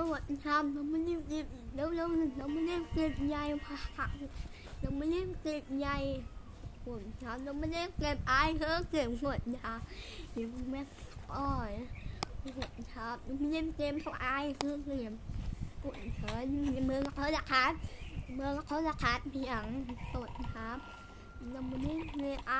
ก็หอวันทำเราไม่เล่นเกมแล้วเราเราไม่เล่นเกมใหญ่ผ่าเราไม่เล่นเกมใหญ่หมดทำเราไม่เล่นเกมไอเธอเกมหมวดาวยิ้มแม่อ้อยหมดทำเราไม่เล่นเกมเอาไอเธอเกมหัวเธอเมืองเขาจะขาดเมืองเขาจะขาดเพียงสดครับเราไม่เล่นเกมไอ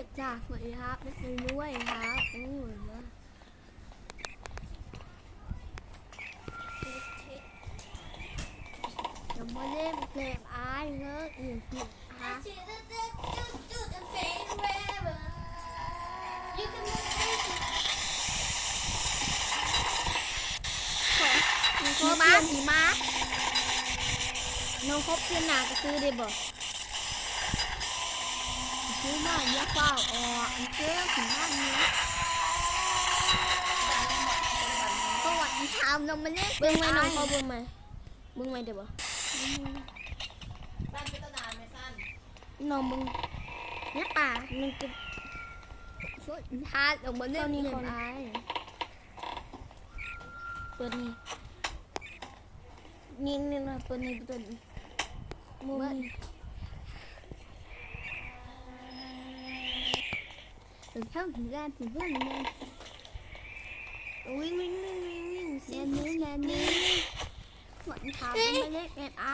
เฮ้ยจ้าสวัสดีครับไม่เคยด้วยครับโอ้ยนะอย่ามาเล่นเกมอายเฮ้ยอีกทีฮะ You can make it. โทรมาผีมาน้องครบเพื่อนหนาก็ซื้อได้บ่ ซื้อมาอย่าเฝ้าออกอันเจ้าผีมาเนี้ยก็วันทำเรามาเล่นเกเบิ่งไหมอาน้องเขาเบิ่งไหมเบิ่งไหมเดี๋ยวบ่สั้นเป็นตนานไหมสั้นน้องเบิ่งเนี่ยป่ามันจะช่วยทานออกมาเล่นเกมอายเปิดนี่นี่นี่นะเปิดนี่เปิดนี่มุม ถึงเข้าถึงแรงถึงเพื่อนเลยวิ่งวิ่งวิ่งวิ่งวิ่งแลนนี้แลนนี้หมดทางก็มาเล่นเกมไอ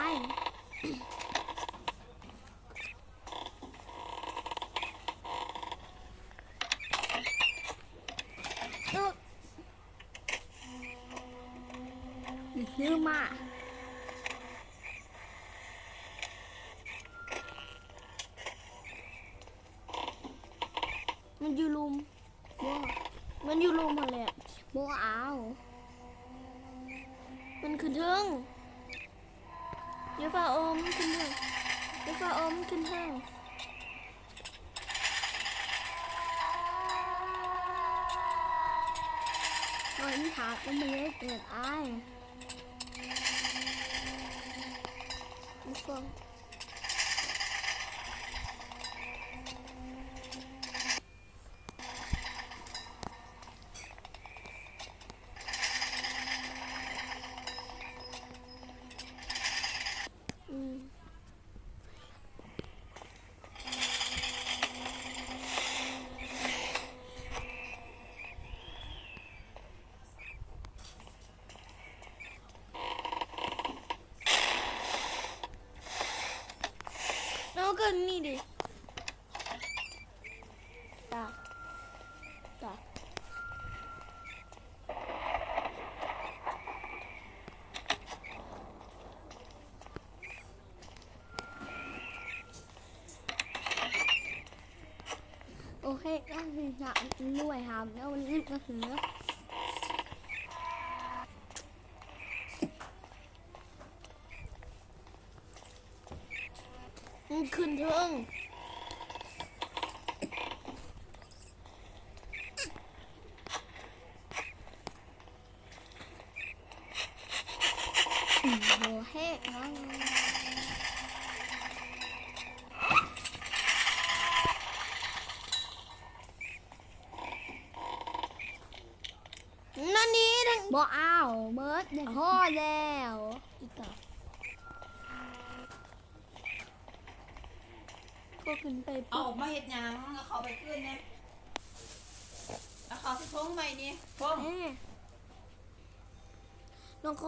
ซื้อมา มันอยู่ลุมบัวมันอยู่ลุมมาแหละบัวเอามันขึ้นเทิงอย่าฝ่าโอมมันขึ้นเทิงอย่าฝ่าโอมมันขึ้นเทิงหมดทางก็มาเล่นเกมไอมันฟัง อืม น้องก็นี่ดิตาตา โอเคก็คือจะรวยครับแล้ววันนี้ก็คือขึ้นเทิงโบเฮกเนาะ นั่นนี่ทั้ง บอเอาเมิร์ดเดี๋ยวพ่อแล้วอีกตาก็ขึ้นไปเอาปุ๊อบอกมาเห็ดหยังแล้วเขาไปขึ้นเนี่ยแล้วเขาสิทงใหม่นี่พงเอ๊ะน้องเขา